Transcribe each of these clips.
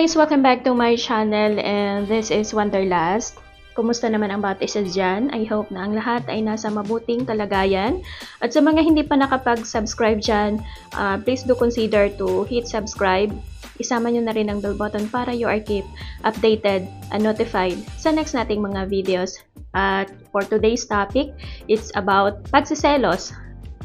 guys! Welcome back to my channel and this is Wanderlust. Kumusta naman ang bawat isa dyan? I hope na ang lahat ay nasa mabuting kalagayan. At sa mga hindi pa nakapag-subscribe dyan, uh, please do consider to hit subscribe. Isama nyo na rin ang bell button para you are keep updated and notified sa next nating mga videos. At for today's topic, it's about pagsiselos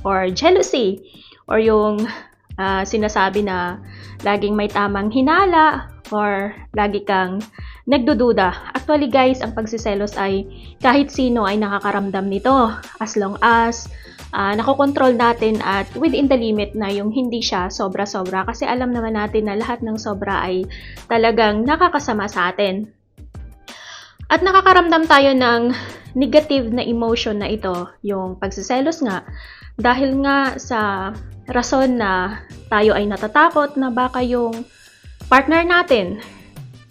or jealousy or yung uh, sinasabi na laging may tamang hinala or lagi kang nagdududa. Actually guys, ang pagsiselos ay kahit sino ay nakakaramdam nito as long as uh, nakokontrol natin at within the limit na yung hindi siya sobra-sobra kasi alam naman natin na lahat ng sobra ay talagang nakakasama sa atin. At nakakaramdam tayo ng negative na emotion na ito, yung pagsiselos nga, dahil nga sa rason na tayo ay natatakot na baka yung partner natin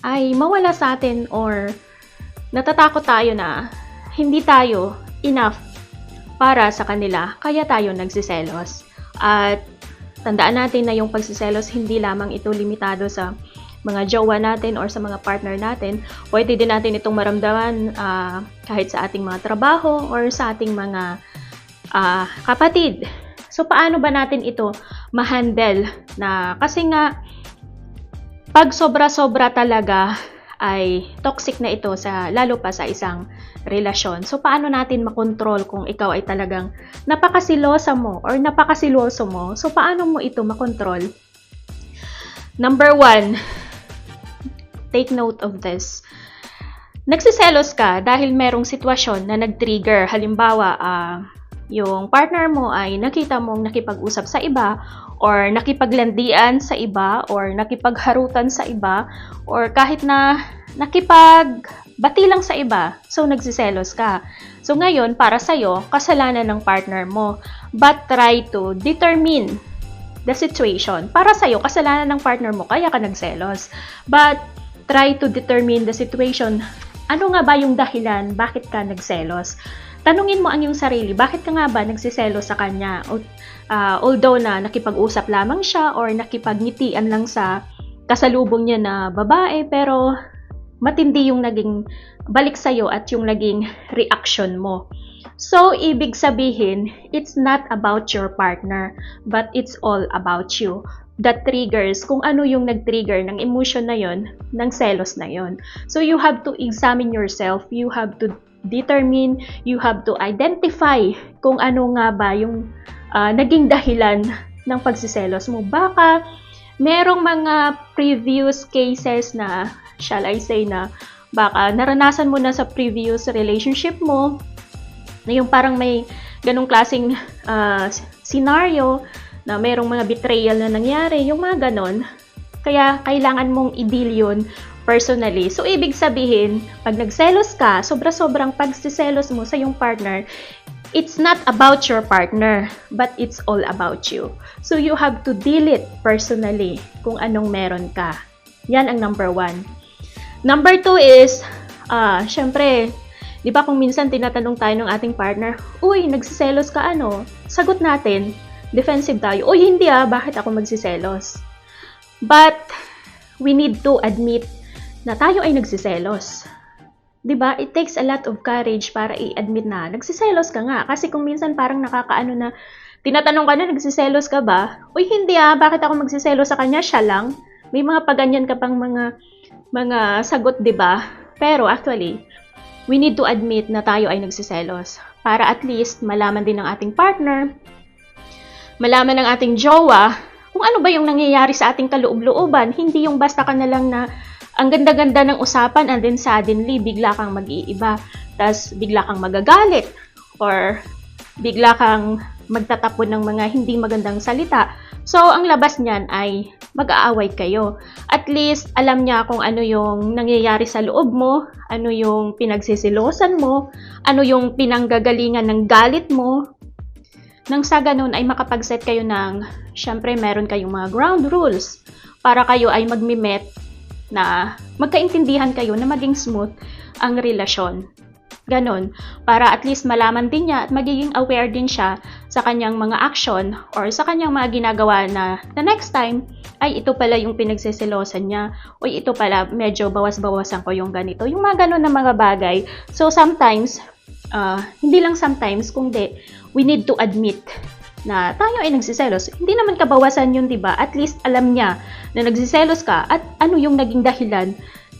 ay mawala sa atin or natatakot tayo na hindi tayo enough para sa kanila, kaya tayo nagsiselos. At tandaan natin na yung pagsiselos hindi lamang ito limitado sa mga jowa natin or sa mga partner natin, pwede din natin itong maramdaman uh, kahit sa ating mga trabaho or sa ating mga uh, kapatid. So, paano ba natin ito ma-handle na kasi nga pag sobra-sobra talaga ay toxic na ito sa lalo pa sa isang relasyon. So paano natin makontrol kung ikaw ay talagang napakasilosa mo or napakasiloso mo? So paano mo ito makontrol? Number one, take note of this. Nagsiselos ka dahil merong sitwasyon na nag-trigger. Halimbawa, uh, yung partner mo ay nakita mong nakipag-usap sa iba or nakipaglandian sa iba or nakipagharutan sa iba or kahit na nakipagbati lang sa iba, so nagsiselos ka. So ngayon, para sa'yo, kasalanan ng partner mo. But try to determine the situation. Para sa'yo, kasalanan ng partner mo, kaya ka nagselos. But try to determine the situation. Ano nga ba yung dahilan? Bakit ka nagselos? Tanungin mo ang iyong sarili, bakit ka nga ba nagsiselos sa kanya? Uh, although na nakipag-usap lamang siya or nakipagngitian lang sa kasalubong niya na babae, pero matindi yung naging balik sa'yo at yung naging reaction mo. So, ibig sabihin, it's not about your partner, but it's all about you that triggers kung ano yung nag-trigger ng emotion na yon, ng selos na yon. So you have to examine yourself, you have to determine, you have to identify kung ano nga ba yung uh, naging dahilan ng pagsiselos mo. Baka merong mga previous cases na, shall I say na, baka naranasan mo na sa previous relationship mo, na yung parang may ganong klaseng uh, scenario na merong mga betrayal na nangyari, yung mga ganon. Kaya kailangan mong i-deal yun personally. So, ibig sabihin, pag nagselos ka, sobra-sobrang pagsiselos mo sa yung partner, it's not about your partner, but it's all about you. So, you have to deal it personally kung anong meron ka. Yan ang number one. Number two is, uh, syempre, di ba kung minsan tinatanong tayo ng ating partner, Uy, nagsiselos ka ano? Sagot natin, defensive tayo. Uy, hindi ah, bakit ako magsiselos? But, we need to admit na tayo ay nagsiselos. 'Di ba? It takes a lot of courage para i-admit na nagsiselos ka nga. Kasi kung minsan parang nakakaano na, tinatanong ka na, nagsiselos ka ba? Uy, hindi ah, bakit ako magsiselos sa kanya? Siya lang. May mga paganyan ka pang mga, mga sagot, 'di ba? Pero actually, we need to admit na tayo ay nagsiselos. Para at least malaman din ng ating partner malaman ng ating jowa kung ano ba yung nangyayari sa ating kaloob-looban. Hindi yung basta ka na lang na ang ganda-ganda ng usapan and then suddenly bigla kang mag-iiba. Tapos bigla kang magagalit or bigla kang magtatapon ng mga hindi magandang salita. So, ang labas niyan ay mag-aaway kayo. At least, alam niya kung ano yung nangyayari sa loob mo, ano yung pinagsisilosan mo, ano yung pinanggagalingan ng galit mo, nang sa ganun ay makapag-set kayo ng, syempre meron kayong mga ground rules para kayo ay magmi-met na magkaintindihan kayo na maging smooth ang relasyon. Ganon. Para at least malaman din niya at magiging aware din siya sa kanyang mga action or sa kanyang mga ginagawa na the next time ay ito pala yung pinagsiselosan niya o ito pala medyo bawas-bawasan ko yung ganito. Yung mga ganun na mga bagay. So sometimes, uh, hindi lang sometimes, kundi we need to admit na tayo ay nagsiselos. Hindi naman kabawasan yun, di ba? At least alam niya na nagsiselos ka at ano yung naging dahilan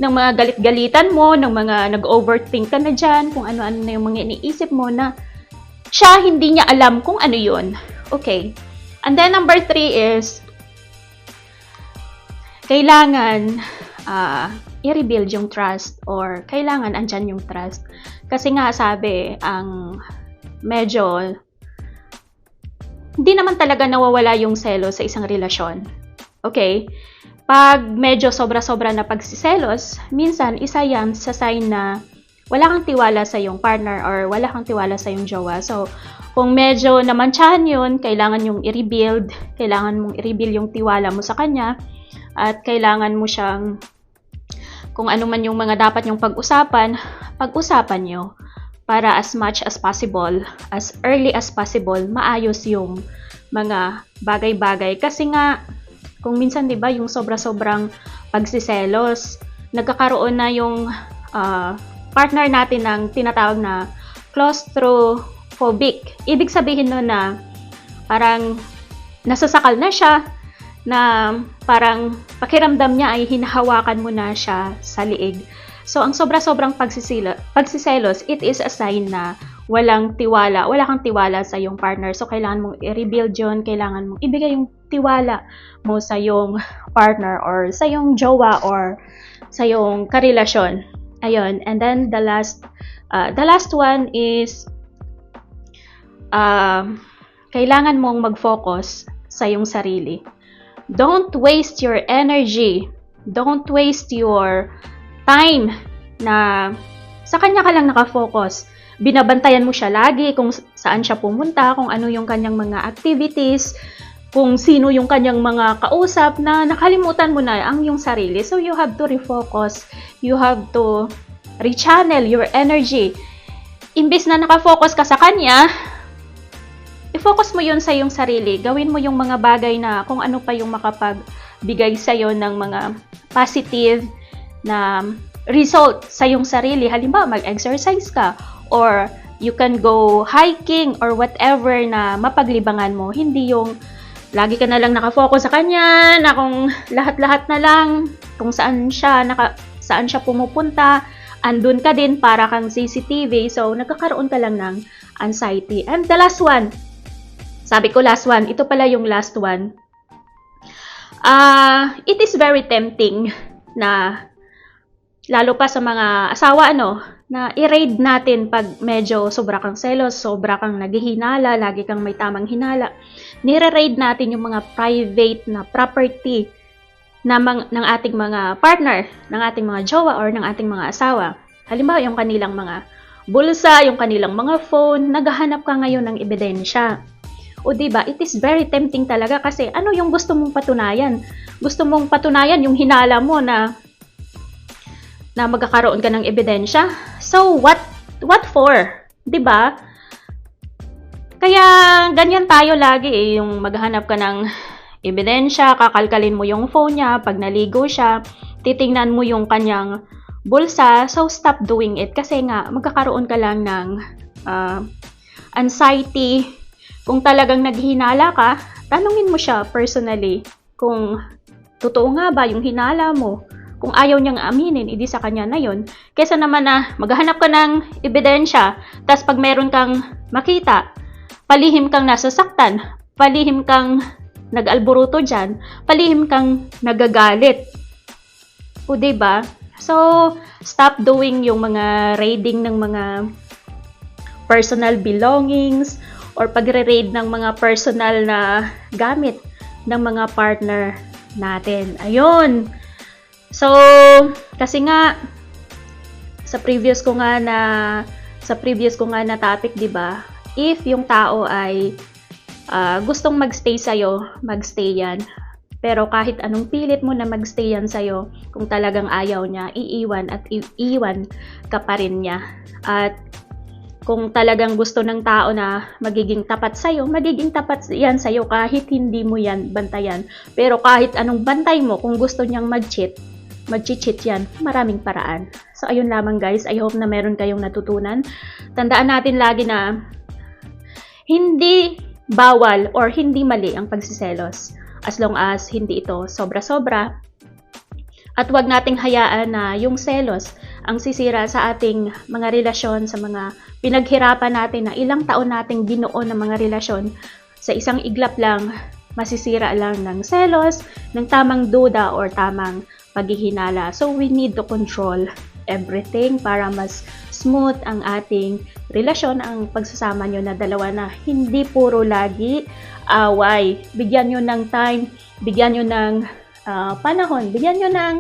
ng mga galit-galitan mo, ng mga nag-overthink ka na dyan, kung ano-ano na yung mga iniisip mo na siya hindi niya alam kung ano yun. Okay. And then number three is, kailangan uh, i-rebuild yung trust or kailangan andyan yung trust. Kasi nga sabi, ang medyo hindi naman talaga nawawala yung selo sa isang relasyon. Okay? Pag medyo sobra-sobra na pagsiselos, minsan isa yan sa sign na wala kang tiwala sa yung partner or wala kang tiwala sa yung jowa. So, kung medyo namantsahan yun, kailangan yung i-rebuild, kailangan mong i-rebuild yung tiwala mo sa kanya, at kailangan mo siyang, kung ano man yung mga dapat yung pag-usapan, pag-usapan nyo para as much as possible, as early as possible, maayos yung mga bagay-bagay. Kasi nga, kung minsan 'di ba yung sobra-sobrang pagsiselos, nagkakaroon na yung uh, partner natin ng tinatawag na claustrophobic. Ibig sabihin no na parang nasasakal na siya, na parang pakiramdam niya ay hinahawakan mo na siya sa liig. So, ang sobra-sobrang pagsisila, pagsiselos, it is a sign na walang tiwala, wala kang tiwala sa yung partner. So, kailangan mong i-rebuild yun, kailangan mong ibigay yung tiwala mo sa yung partner or sa yung jowa or sa yung karelasyon. Ayun. And then the last uh, the last one is uh, kailangan mong mag-focus sa yung sarili. Don't waste your energy. Don't waste your time na sa kanya ka lang nakafocus. Binabantayan mo siya lagi kung saan siya pumunta, kung ano yung kanyang mga activities, kung sino yung kanyang mga kausap na nakalimutan mo na ang yung sarili. So you have to refocus. You have to rechannel your energy. Imbis na nakafocus ka sa kanya, i-focus mo yun sa yung sarili. Gawin mo yung mga bagay na kung ano pa yung makapagbigay sa'yo ng mga positive na result sa yung sarili. Halimbawa, mag-exercise ka or you can go hiking or whatever na mapaglibangan mo. Hindi yung lagi ka na lang nakafocus sa kanya, na kung lahat-lahat na lang, kung saan siya, naka, saan siya pumupunta, andun ka din para kang CCTV. So, nagkakaroon ka lang ng anxiety. And the last one, sabi ko last one, ito pala yung last one. Uh, it is very tempting na lalo pa sa mga asawa ano, na i-raid natin pag medyo sobra kang selos, sobra kang naghihinala, lagi kang may tamang hinala. Nire-raid natin yung mga private na property na mang, ng ating mga partner, ng ating mga jowa or ng ating mga asawa. Halimbawa, yung kanilang mga bulsa, yung kanilang mga phone, naghahanap ka ngayon ng ebidensya. O ba? It is very tempting talaga kasi ano yung gusto mong patunayan? Gusto mong patunayan yung hinala mo na na magkakaroon ka ng ebidensya. So, what what for? ba? Kaya ganyan tayo lagi eh, yung maghanap ka ng ebidensya, kakalkalin mo yung phone niya, pag naligo siya, titingnan mo yung kanyang bulsa, so stop doing it kasi nga magkakaroon ka lang ng uh, anxiety. Kung talagang naghinala ka, tanungin mo siya personally kung totoo nga ba yung hinala mo kung ayaw niyang aminin, idi sa kanya na yon. Kesa naman na maghahanap ka ng ebidensya, tapos pag meron kang makita, palihim kang nasasaktan, palihim kang nag-alburuto dyan, palihim kang nagagalit. O, ba diba? So, stop doing yung mga raiding ng mga personal belongings or pagre-raid ng mga personal na gamit ng mga partner natin. Ayun. So, kasi nga sa previous ko nga na sa previous ko nga na topic, 'di ba? If yung tao ay uh, gustong magstay sa iyo, magstay 'yan. Pero kahit anong pilit mo na magstay yan sa'yo, kung talagang ayaw niya, iiwan at iiwan ka pa rin niya. At kung talagang gusto ng tao na magiging tapat sa'yo, magiging tapat yan sa'yo kahit hindi mo yan bantayan. Pero kahit anong bantay mo, kung gusto niyang mag-cheat, mag-cheat yan, maraming paraan. So, ayun lamang guys. I hope na meron kayong natutunan. Tandaan natin lagi na hindi bawal or hindi mali ang pagsiselos as long as hindi ito sobra-sobra at wag nating hayaan na yung selos ang sisira sa ating mga relasyon, sa mga pinaghirapan natin na ilang taon nating binuo ng mga relasyon sa isang iglap lang masisira lang ng selos, ng tamang duda or tamang paghihinala. So we need to control everything para mas smooth ang ating relasyon, ang pagsasama nyo na dalawa na hindi puro lagi away. Bigyan nyo ng time, bigyan nyo ng ah, panahon, bigyan nyo ng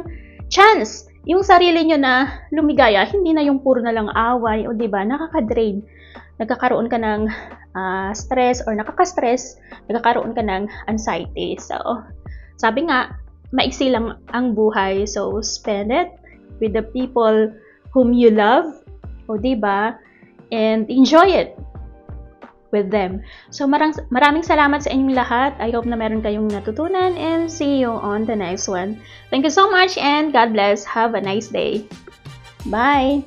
chance yung sarili nyo na lumigaya, hindi na yung puro na lang away, o ba nakaka-drain. Nagkakaroon ka ng ah, stress or nakaka-stress, nagkakaroon ka ng anxiety. So, sabi nga, maiksi lang ang buhay. So, spend it with the people whom you love, o di ba? And enjoy it with them. So marang, maraming salamat sa inyong lahat. I hope na meron kayong natutunan and see you on the next one. Thank you so much and God bless. Have a nice day. Bye!